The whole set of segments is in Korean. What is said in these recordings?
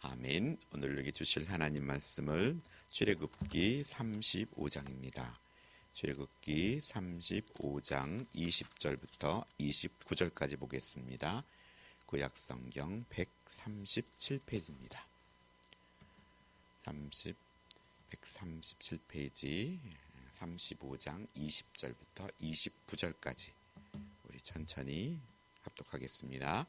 아멘. 오늘 우리에게 주실 하나님 말씀을 출애굽기 35장입니다. 출애굽기 35장 20절부터 29절까지 보겠습니다. 구약 성경 137페이지입니다. 30 137페이지 35장 20절부터 29절까지 우리 천천히 합독하겠습니다.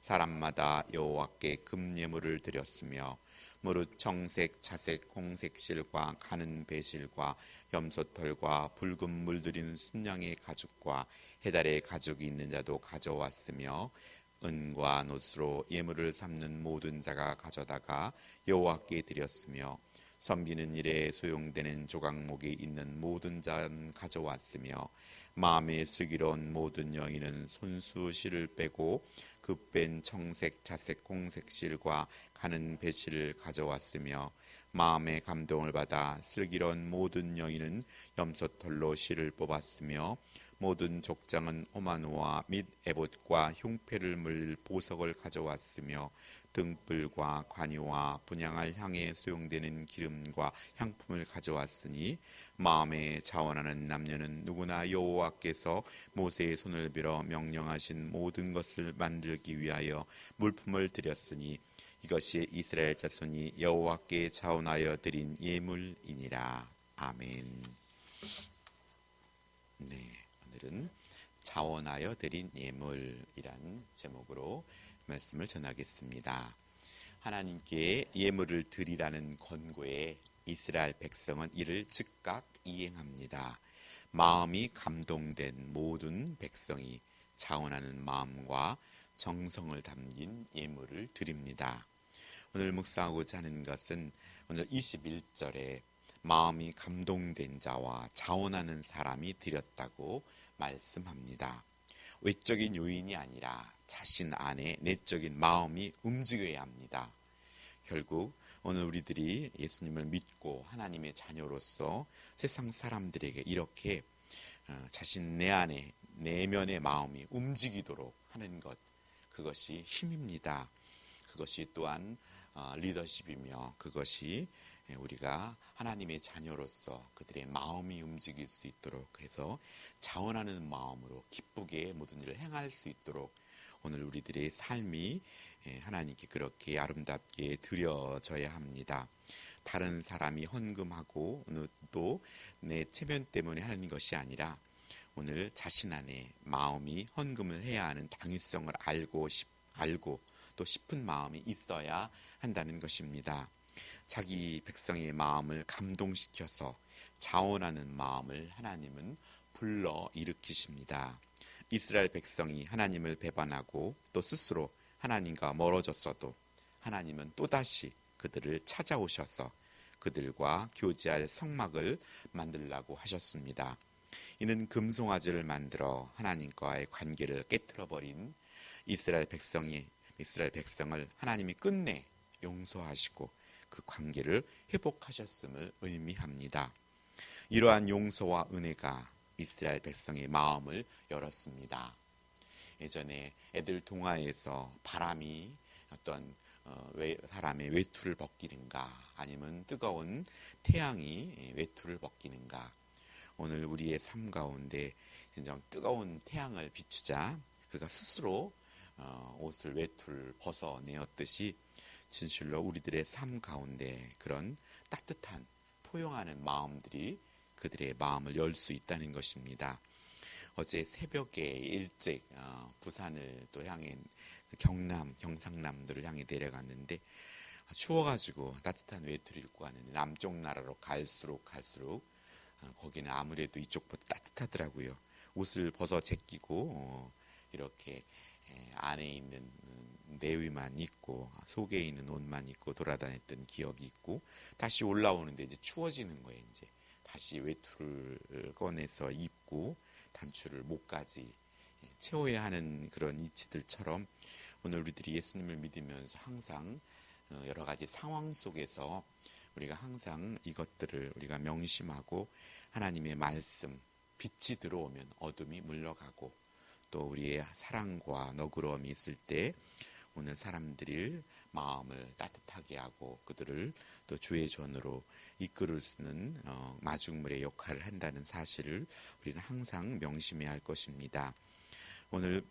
사람마다 여호와께 금예물을 드렸으며 무릇 정색, 차색, 홍색 실과 가는 배실과 염소털과 붉은 물 들인 순양의 가죽과 해달의 가죽이 있는 자도 가져왔으며 은과 노스로 예물을 삼는 모든 자가 가져다가 여호와께 드렸으며 섬기는 일에 소용되는 조각목이 있는 모든 자는 가져왔으며 마음에 슬기로운 모든 여인은 손수 실을 빼고 그 뺀 청색, 자색, 공색 실과 가는 배실을 가져왔으며 마음의 감동을 받아 슬기로운 모든 여인은 염소털로 실을 뽑았으며 모든 족장은 오마노와 및 에봇과 흉패를 물릴 보석을 가져왔으며 등불과 관유와 분양할 향에 소용되는 기름과 향품을 가져왔으니 마음에 자원하는 남녀는 누구나 여호와께서 모세의 손을 빌어 명령하신 모든 것을 만들기 위하여 물품을 드렸으니 이것이 이스라엘 자손이 여호와께 자원하여 드린 예물이니라. 아멘. 네, 오늘은 자원하여 드린 예물이란 제목으로 말씀을 전하겠습니다. 하나님께 예물을 드리라는 권고에 이스라엘 백성은 이를 즉각 이행합니다. 마음이 감동된 모든 백성이 자원하는 마음과 정성을 담긴 예물을 드립니다. 오늘 묵상하고자 하는 것은 오늘 21절에 마음이 감동된 자와 자원하는 사람이 드렸다고 말씀합니다. 외적인 요인이 아니라 자신 안에 내적인 마음이 움직여야 합니다. 결국 오늘 우리들이 예수님을 믿고 하나님의 자녀로서 세상 사람들에게 이렇게 어, 자신 내 안에 내면의 마음이 움직이도록 하는 것 그것이 힘입니다. 그것이 또한 어, 리더십이며 그것이 우리가 하나님의 자녀로서 그들의 마음이 움직일 수 있도록 해서 자원하는 마음으로 기쁘게 모든 일을 행할 수 있도록 오늘 우리들의 삶이 하나님께 그렇게 아름답게 드려져야 합니다. 다른 사람이 헌금하고 또내 체면 때문에 하는 것이 아니라 오늘 자신 안에 마음이 헌금을 해야 하는 당위성을 알고 싶, 알고 또 싶은 마음이 있어야 한다는 것입니다. 자기 백성의 마음을 감동시켜서 자원하는 마음을 하나님은 불러 일으키십니다. 이스라엘 백성이 하나님을 배반하고 또 스스로 하나님과 멀어졌어도 하나님은 또다시 그들을 찾아오셔서 그들과 교제할 성막을 만들라고 하셨습니다. 이는 금송아지를 만들어 하나님과의 관계를 깨뜨려 버린 이스라엘 백성이 이스라엘 백성을 하나님이 끝내 용서하시고 그 관계를 회복하셨음을 의미합니다. 이러한 용서와 은혜가 이스라엘 백성의 마음을 열었습니다. 예전에 애들 동화에서 바람이 어떤 어, 사람의 외투를 벗기는가 아니면 뜨거운 태양이 외투를 벗기는가 오늘 우리의 삶 가운데 진정 뜨거운 태양을 비추자 그가 스스로 어, 옷을 외투를 벗어내었듯이 진실로 우리들의 삶 가운데 그런 따뜻한 포용하는 마음들이 그들의 마음을 열 수 있다는 것입니다. 어제 새벽에 일찍 어, 부산을 또 향해 그 경남, 경상남도를 향해 내려갔는데 추워가지고 따뜻한 외투를 입고 가는데 남쪽 나라로 갈수록 갈수록 어, 거기는 아무래도 이쪽보다 따뜻하더라고요. 옷을 벗어 제끼고 어, 이렇게 에, 안에 있는 음, 내위만 입고 속에 있는 옷만 입고 돌아다녔던 기억이 있고 다시 올라오는데 이제 추워지는 거예요. 이제 다시 외투를 꺼내서 입고 단추를 목까지 채워야 하는 그런 이치들처럼 오늘 우리들이 예수님을 믿으면서 항상 어, 여러 가지 상황 속에서 우리가 항상 이것들을 우리가 명심하고 하나님의 말씀 빛이 들어오면 어둠이 물러가고 또 우리의 사랑과 너그러움이 있을 때 오늘 사람들이 마음을 따뜻하게 하고 그들을 또 주의 전으로 이끌을 수는 어, 마중물의 역할을 한다는 사실을 우리는 항상 명심해야 할 것입니다. 오늘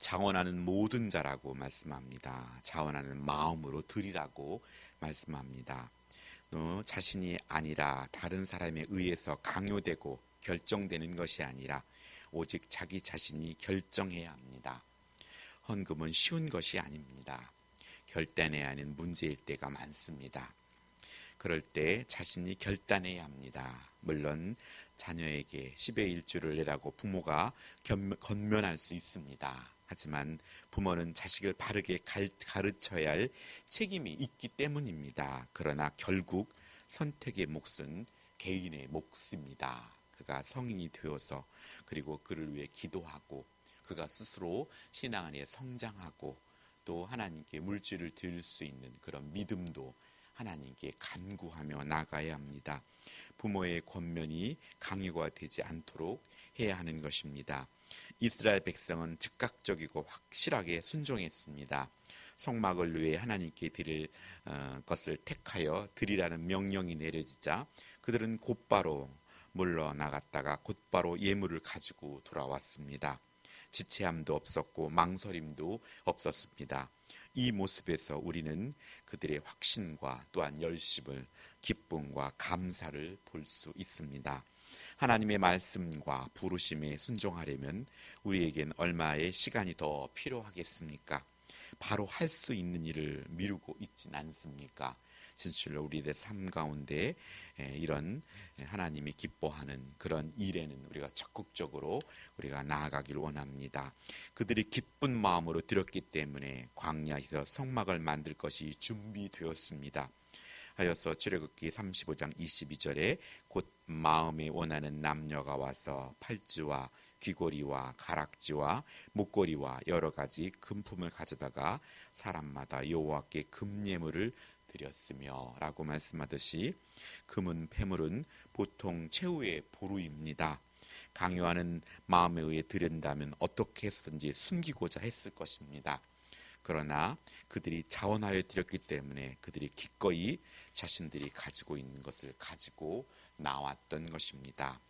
자원하는 모든 자라고 말씀합니다. 자원하는 마음으로 드리라고 말씀합니다. 또 자신이 아니라 다른 사람에 의해서 강요되고 결정되는 것이 아니라 오직 자기 자신이 결정해야 합니다. 헌금은 쉬운 것이 아닙니다. 결단해야 하는 문제일 때가 많습니다. 그럴 때 자신이 결단해야 합니다. 물론 자녀에게 10의 1주를 내라고 부모가 건면할 수 있습니다. 하지만 부모는 자식을 바르게 가르쳐야 할 책임이 있기 때문입니다. 그러나 결국 선택의 몫은 개인의 몫입니다. 그가 성인이 되어서 그리고 그를 위해 기도하고 그가 스스로 신앙 안에 성장하고 또 하나님께 물질을 드릴 수 있는 그런 믿음도 하나님께 간구하며 나가야 합니다. 부모의 권면이 강요가 되지 않도록 해야 하는 것입니다. 이스라엘 백성은 즉각적이고 확실하게 순종했습니다. 성막을 위해 하나님께 드릴 어, 것을 택하여 드리라는 명령이 내려지자 그들은 곧바로 물러나갔다가 곧바로 예물을 가지고 돌아왔습니다. 지체함도 없었고 망설임도 없었습니다. 이 모습에서 우리는 그들의 확신과 또한 열심을 기쁨과 감사를 볼 수 있습니다. 하나님의 말씀과 부르심에 순종하려면 우리에겐 얼마의 시간이 더 필요하겠습니까? 바로 할 수 있는 일을 미루고 있진 않습니까? 진실로 우리의 삶 가운데 이런 하나님이 기뻐하는 그런 일에는 우리가 적극적으로 우리가 나아가길 원합니다. 그들이 기쁜 마음으로 들었기 때문에 광야에서 성막을 만들 것이 준비되었습니다. 하여서 출애굽기 35장 22절에 곧 마음에 원하는 남녀가 와서 팔찌와 귀고리와 가락지와 목걸이와 여러 가지 금품을 가져다가 사람마다 여호와께 금예물을 드렸으며 라고 말씀하듯이 금은 폐물은 보통 최후의 보루입니다. 강요하는 마음에 의해 드린다면 어떻게 해서든지 숨기고자 했을 것입니다. 그러나 그들이 자원하여 드렸기 때문에 그들이 기꺼이 자신들이 가지고 있는 것을 가지고 나왔던 것입니다.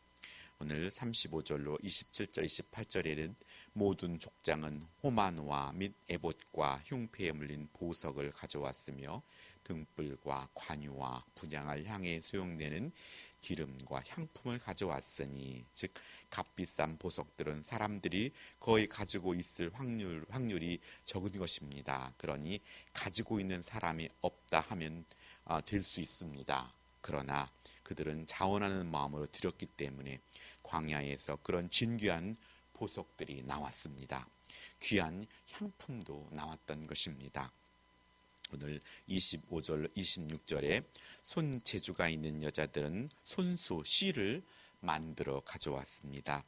오늘 35절로 27절, 28절에는 모든 족장은 호마노아 및 에봇과 흉패에 물린 보석을 가져왔으며 등불과 관유와 분양을 향해 소용되는 기름과 향품을 가져왔으니 즉 값비싼 보석들은 사람들이 거의 가지고 있을 확률 확률이 적은 것입니다. 그러니 가지고 있는 사람이 없다 하면 아, 될수 있습니다. 그러나 그들은 자원하는 마음으로 드렸기 때문에 광야에서 그런 진귀한 보석들이 나왔습니다. 귀한 향품도 나왔던 것입니다. 오늘 25절, 26절에 손재주가 있는 여자들은 손수 실을 만들어 가져왔습니다.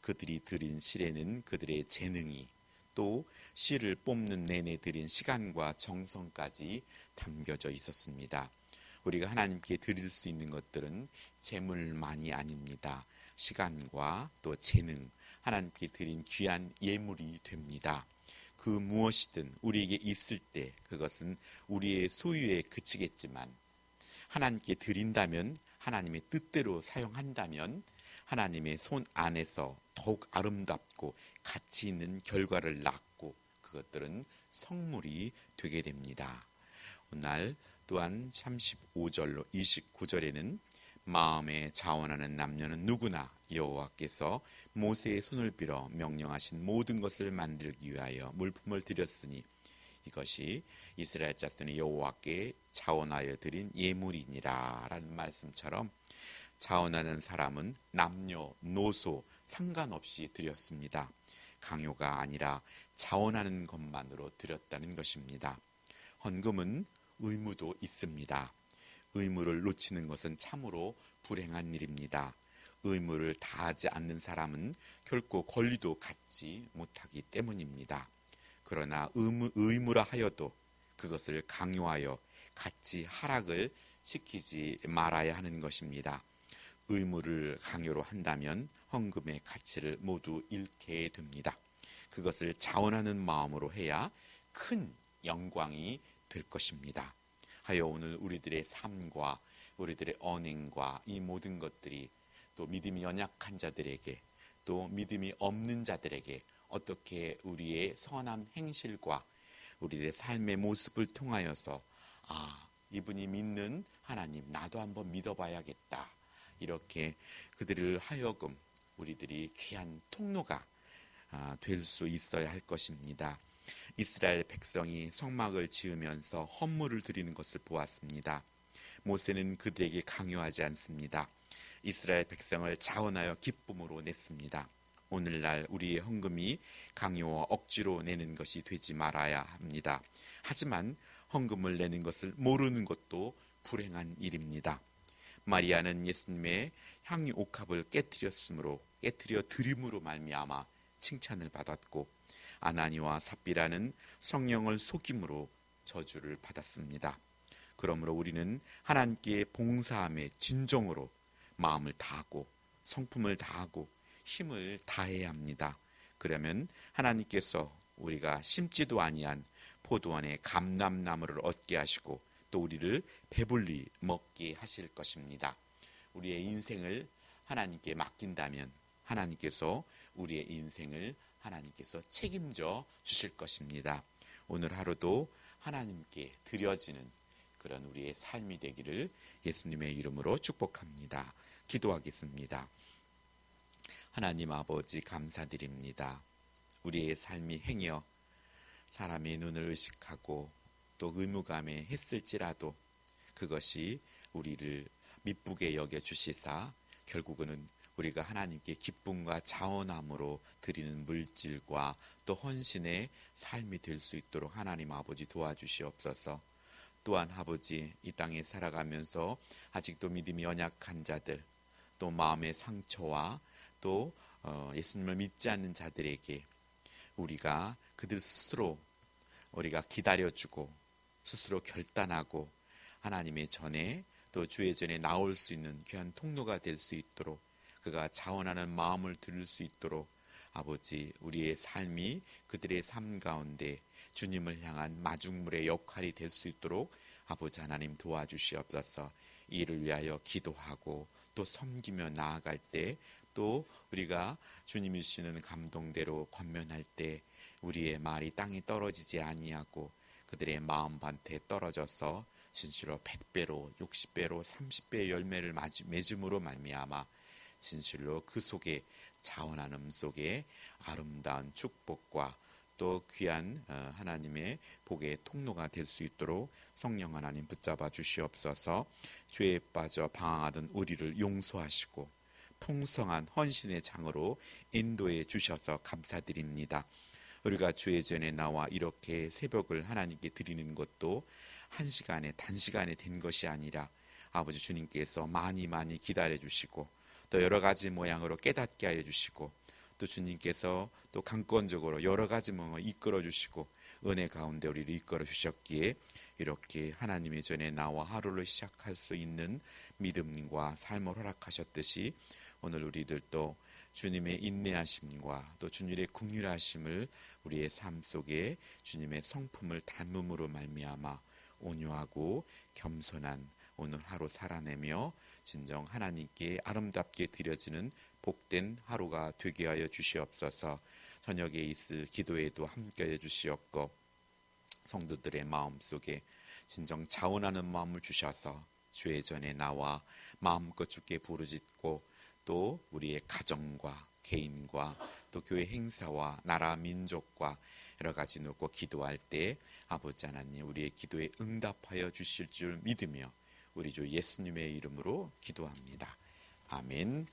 그들이 드린 실에는 그들의 재능이 또 실을 뽑는 내내 드린 시간과 정성까지 담겨져 있었습니다. 우리가 하나님께 드릴 수 있는 것들은 재물만이 아닙니다. 시간과 또 재능, 하나님께 드린 귀한 예물이 됩니다. 그 무엇이든 우리에게 있을 때 그것은 우리의 소유에 그치겠지만 하나님께 드린다면 하나님의 뜻대로 사용한다면 하나님의 손 안에서 더욱 아름답고 가치 있는 결과를 낳고 그것들은 성물이 되게 됩니다. 오늘 또한 35절로 29절에는 마음에 자원하는 남녀는 누구나 여호와께서 모세의 손을 빌어 명령하신 모든 것을 만들기 위하여 물품을 드렸으니 이것이 이스라엘 자손이 여호와께 자원하여 드린 예물이니라라는 말씀처럼 자원하는 사람은 남녀 노소 상관없이 드렸습니다. 강요가 아니라 자원하는 것만으로 드렸다는 것입니다. 헌금은 의무도 있습니다. 의무를 놓치는 것은 참으로 불행한 일입니다. 의무를 다하지 않는 사람은 결코 권리도 갖지 못하기 때문입니다. 그러나 의무, 의무라 하여도 그것을 강요하여 같이 하락을 시키지 말아야 하는 것입니다. 의무를 강요로 한다면 헌금의 가치를 모두 잃게 됩니다. 그것을 자원하는 마음으로 해야 큰 영광이 될 것입니다. 하여 오늘 우리들의 삶과 우리들의 언행과 이 모든 것들이 또 믿음이 연약한 자들에게 또 믿음이 없는 자들에게 어떻게 우리의 선한 행실과 우리의 삶의 모습을 통하여서 아 이분이 믿는 하나님 나도 한번 믿어봐야겠다 이렇게 그들을 하여금 우리들이 귀한 통로가 아, 될수 있어야 할 것입니다. 이스라엘 백성이 성막을 지으면서 헌물을 드리는 것을 보았습니다. 모세는 그들에게 강요하지 않습니다. 이스라엘 백성을 자원하여 기쁨으로 냈습니다. 오늘날 우리의 헌금이 강요와 억지로 내는 것이 되지 말아야 합니다. 하지만 헌금을 내는 것을 모르는 것도 불행한 일입니다. 마리아는 예수님의 향유 옥합을 깨뜨렸으므로 깨뜨려 드림으로 말미암아 칭찬을 받았고 아나니와 삽비라는 성령을 속임으로 저주를 받았습니다. 그러므로 우리는 하나님께 봉사함에 진정으로 마음을 다하고 성품을 다하고 힘을 다해야 합니다. 그러면 하나님께서 우리가 심지도 아니한 포도원의 감람나무를 얻게 하시고 또 우리를 배불리 먹게 하실 것입니다. 우리의 인생을 하나님께 맡긴다면 하나님께서 우리의 인생을 하나님께서 책임져 주실 것입니다. 오늘 하루도 하나님께 드려지는 그런 우리의 삶이 되기를 예수님의 이름으로 축복합니다. 기도하겠습니다. 하나님 아버지 감사드립니다. 우리의 삶이 행여 사람의 눈을 의식하고 또 의무감에 했을지라도 그것이 우리를 미쁘게 여겨 주시사 결국은 우리가 하나님께 기쁨과 자원함으로 드리는 물질과 또 헌신의 삶이 될 수 있도록 하나님 아버지 도와주시옵소서. 또한 아버지 이 땅에 살아가면서 아직도 믿음이 연약한 자들 또 마음의 상처와 또 어, 예수님을 믿지 않는 자들에게 우리가 그들 스스로 우리가 기다려주고 스스로 결단하고 하나님의 전에 또 주의 전에 나올 수 있는 귀한 통로가 될 수 있도록 그가 자원하는 마음을 들을 수 있도록 아버지 우리의 삶이 그들의 삶 가운데 주님을 향한 마중물의 역할이 될 수 있도록 아버지 하나님 도와주시옵소서. 이를 위하여 기도하고 또 섬기며 나아갈 때 또 우리가 주님이 주시는 감동대로 권면할 때 우리의 말이 땅에 떨어지지 아니하고 그들의 마음밭에 떨어져서 진실로 100배로 60배로 30배의 열매를 맺음으로 말미암아 진실로 그 속에 자원하는 속에 아름다운 축복과 또 귀한 어, 하나님의 복의 통로가 될 수 있도록 성령 하나님 붙잡아 주시옵소서 죄에 빠져 방황하던 우리를 용서하시고 풍성한 헌신의 장으로 인도해 주셔서 감사드립니다. 우리가 주의 전에 나와 이렇게 새벽을 하나님께 드리는 것도 한 시간에 단시간에 된 것이 아니라 아버지 주님께서 많이 많이 기다려 주시고 또 여러 가지 모양으로 깨닫게 하여 주시고 또 주님께서 또 강권적으로 여러 가지 모양을 이끌어 주시고 은혜 가운데 우리를 이끌어 주셨기에 이렇게 하나님의 전에 나와 하루를 시작할 수 있는 믿음과 삶을 허락하셨듯이 오늘 우리들도 주님의 인내하심과 또 주님의 국률하심을 우리의 삶 속에 주님의 성품을 닮음으로 말미암아 온유하고 겸손한 오늘 하루 살아내며 진정 하나님께 아름답게 드려지는 복된 하루가 되게 하여 주시옵소서. 저녁에 있을 기도에도 함께해 주시옵고 성도들의 마음 속에 진정 자원하는 마음을 주셔서 주의 전에 나와 마음껏 주께 부르짖고 또 우리의 가정과 개인과 또 교회 행사와 나라 민족과 여러 가지 놓고 기도할 때 아버지 하나님 우리의 기도에 응답하여 주실 줄 믿으며 우리 주 예수님의 이름으로 기도합니다. 아멘.